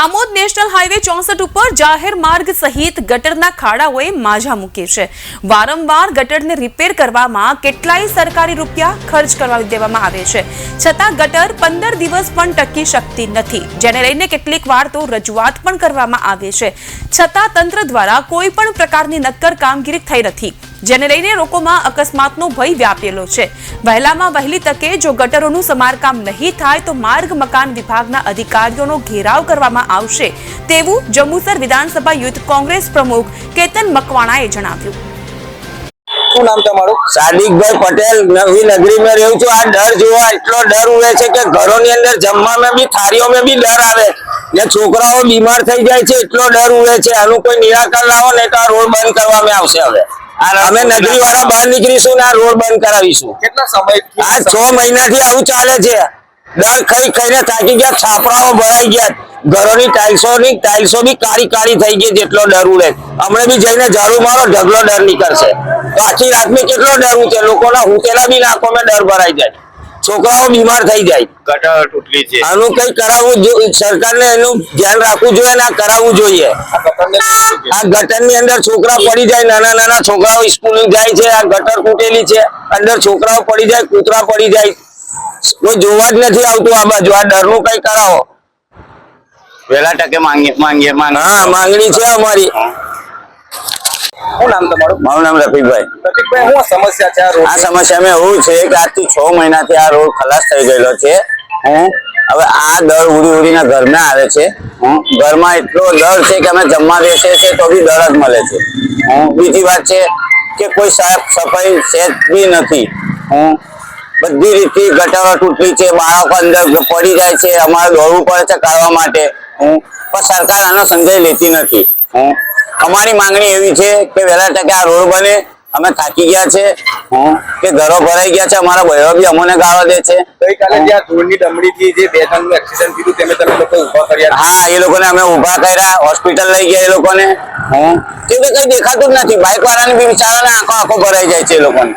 Amod national highway ચોસઠ ઉપર જાહેર માર્ગ સહિત ગટરના ખાડાઓએ માજા મૂકી છે. વારંવાર ગટરને રિપેર કરવામાં કેટલાય સરકારી રૂપિયા ખર્ચ કરવા દેવામાં આવે છે. છતાં ગટર પંદર દિવસ પણ ટકી શકતી નથી. જેને લઈને કેટલીક વાર તો રજૂઆત પણ કરવામાં આવે છે. છતાં તંત્ર દ્વારા કોઈ પણ પ્રકારની નક્કર કામગીરી થઈ નથી. જેને લઈને લોકોમાં અકસ્માતનો ભય વ્યાપેલો છે. વહેલામાં વહેલી તકે જો ગટરોનું સમારકામ નહીં થાય તો માર્ગ મકાન વિભાગના અધિકારીઓનો ઘેરાવ કરવામાં આવશે. તેવું જંબુસર વિધાનસભા યુથ કોંગ્રેસ પ્રમુખ કેતન મકવાણાએ જણાવ્યું. શું નામ તમારું? સાદિકભાઈ પટેલ નવી નગરી में રહું છું. આ ડર જોવા એટલો ડર ઉડે છે કે ઘરોની અંદર જમવામાં બી થાળીઓમાં બી ડર આવે. ને છોકરાઓ બીમાર થઈ જાય છે એટલો ડર ઉડે છે. આનું કોઈ નિરાકરણ લાવો ને તો આ રોડ બંધ કરવામાં આવશે હવે. અમે નગરી વાળા બહાર નીકળીશું ને આ રોડ બંધ કરાવીશું. કેટલા સમય આ છ મહિનાથી આવું ચાલે છે. ડર ખાઈ ખાઈને થાકી ગયા છાપરાઓ ભરાઈ ગયા. ઘરોની ટાઇલ્સો ની ટાઇલ્સો બી કાળી કાળી થઈ ગઈ જેટલો ડર ઉડે. હમણાં બી જઈને ઝાડુ મારો ઢગલો ડર નીકળશે. તો આખી ને કેટલો ડર ઉઠે લોકોના હુકેલા બી નાકોમાં ડર ભરાઈ જાય. છોકરાઓ બીમાર થઈ જાય. ગટર તૂટલી છે. આનું કઈ કરાવવું જો- સરકારને એનું ધ્યાન રાખવું જોઈએ ને આ કરાવવું જોઈએ. આ ગટરની અંદર છોકરા પડી જાય નાના નાના છોકરાઓ સ્કૂલ જાય છે આ ગટર તૂટેલી છે અંદર છોકરાઓ પડી જાય કૂતરા પડી જાય. કોઈ જોવા જ નથી આવતું આ બાજુ આ ડરનું કઈ કરાવો. વેલા ટકે માંગે. હા માંગણી છે અમારી. શું નામ તમારું? મારું નામ રફીકભાઈ. શું સમસ્યા છે આ રોડ આ એવું છે કે આજથી છ મહિનાથી આ રોડ ખલાસ થઈ ગયેલો છે. હું હવે આ દર ઉડી ઉડીને ઘરમાં આવે છે. હું ઘરમાં એટલો દર છે કે અમે જમવા બેસીએ છીએ તો બી દર જ મળે છે. હું બીજી વાત છે કે કોઈ સાફ સફાઈ છે બી નથી. હું બધી રીતે ગટરો તૂટલી છે બાળકો અંદર પડી જાય છે અમારે દોડવું પડે છે કાઢવા માટે. હું પણ સરકાર આનો સંજય લેતી નથી. હું અમારી માંગણી એવી છે કે વહેલા તકે આ રોડ બને અમે થાકી ગયા છે કે ઘરો ભરાઈ ગયા છે અમારા બહેરો બી અમને ગાળો દે છે. ગઈકાલે જ્યાં ધૂળની ડમડીથી જે બે જણનું એક્સિડન્ટ થયું તેને તમે લોકો ઊભા કર્યા? હા એ લોકોને અમે ઊભા કર્યા હોસ્પિટલ લઈ ગયા એ લોકોને કે કઈ દેખાતું જ નથી બાઇક વાળાની બી બિચારાને આંખો આંખો ભરાઈ જાય છે એ લોકોને.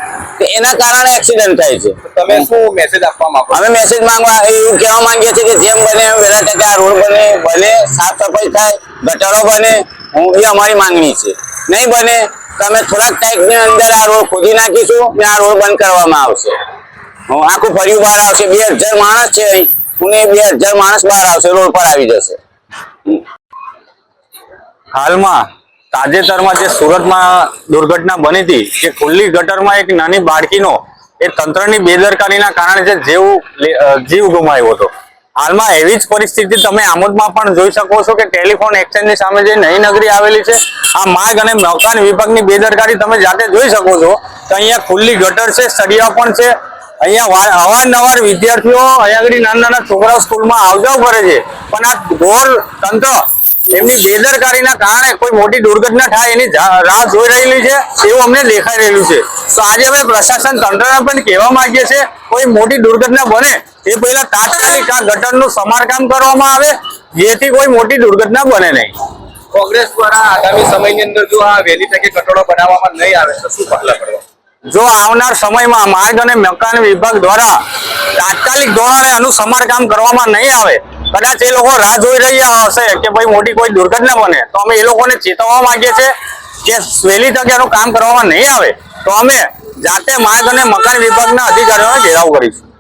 એના કારણે એક્સિડન્ટ થાય છે. તમે શું મેસેજ આપવા માંગો અમે મેસેજ માંગવા એવું કહેવા માંગીએ છીએ કે જેમ બને વહેલા તકે આ રોડ બને બને સાફ સફાઈ થાય ગટરો બને હું એ અમારી માંગણી છે. નહીં બને, તમે થોડાક ટાઈમની અંદર આ રોડ ખોદી નાખીશું ને આ રોડ બંધ કરવામાં આવશે. આખું ફર્યું બહાર આવશે. બે હજાર માણસ છે અહીં. પુણે બે હજાર માણસ બહાર આવશે, રોડ પર આવી જશે. હાલમાં તાજેતરમાં જે સુરતમાં દુર્ઘટના બની હતી કે ખુલ્લી ગટરમાં એક નાની બાળકીનો એ તંત્રની બેદરકારીના કારણે જે જીવ જીવ ગુમાવ્યો હતો. હાલમાં એવી જ પરિસ્થિતિ તમે આમોદમાં પણ જોઈ શકો છો કે ટેલિફોન એક્સચેન્જની સામે જે નઈ નગરી આવેલી છે, આ માર્ગ અને મકાન વિભાગની બેદરકારી તમે જાતે જોઈ શકો છો તો અહીંયા ખુલ્લી ગટર છે, સળિયા પણ છે. અહીંયા અવારનવાર વિદ્યાર્થીઓ અહીંયા આગળ નાના નાના છોકરાઓ સ્કૂલમાં આવજાવ કરે છે. પણ આ ઘોર તંત્ર એમની બેદરકારીના કારણે કોઈ મોટી દુર્ઘટના થાય એની રાહ જોઈ રહેલી છે એવું અમને દેખાઈ રહેલું છે. તો આજે અમે પ્રશાસન તંત્રને પણ કહેવા માંગીએ છીએ કોઈ મોટી દુર્ઘટના બને એ પહેલા તાત્કાલિક આ ગટરનું સમારકામ કરવામાં આવે જેથી કોઈ મોટી દુર્ઘટના બને નહીં. કોંગ્રેસ દ્વારા આગામી સમયની અંદર જો આ વહેલી તકે કટોળો બનાવવામાં નહીં આવે તો શું પગલાં ભરવા? જો આવનાર સમયમાં માર્ગ અને મકાન વિભાગ દ્વારા તાત્કાલિક ધોરણે આનું સમારકામ કરવામાં નહીં આવે કદાચ એ લોકો રાહ જોઈ રહ્યા હશે કે ભાઈ મોટી કોઈ દુર્ઘટના બને, તો અમે એ લોકોને ચેતવવા માંગીએ છીએ કે વહેલી તકે કામ કરવામાં નહીં આવે, તો અમે જાતે માર્ગ અને મકાન વિભાગના અધિકારીઓને ઘેરાવ કરીશું.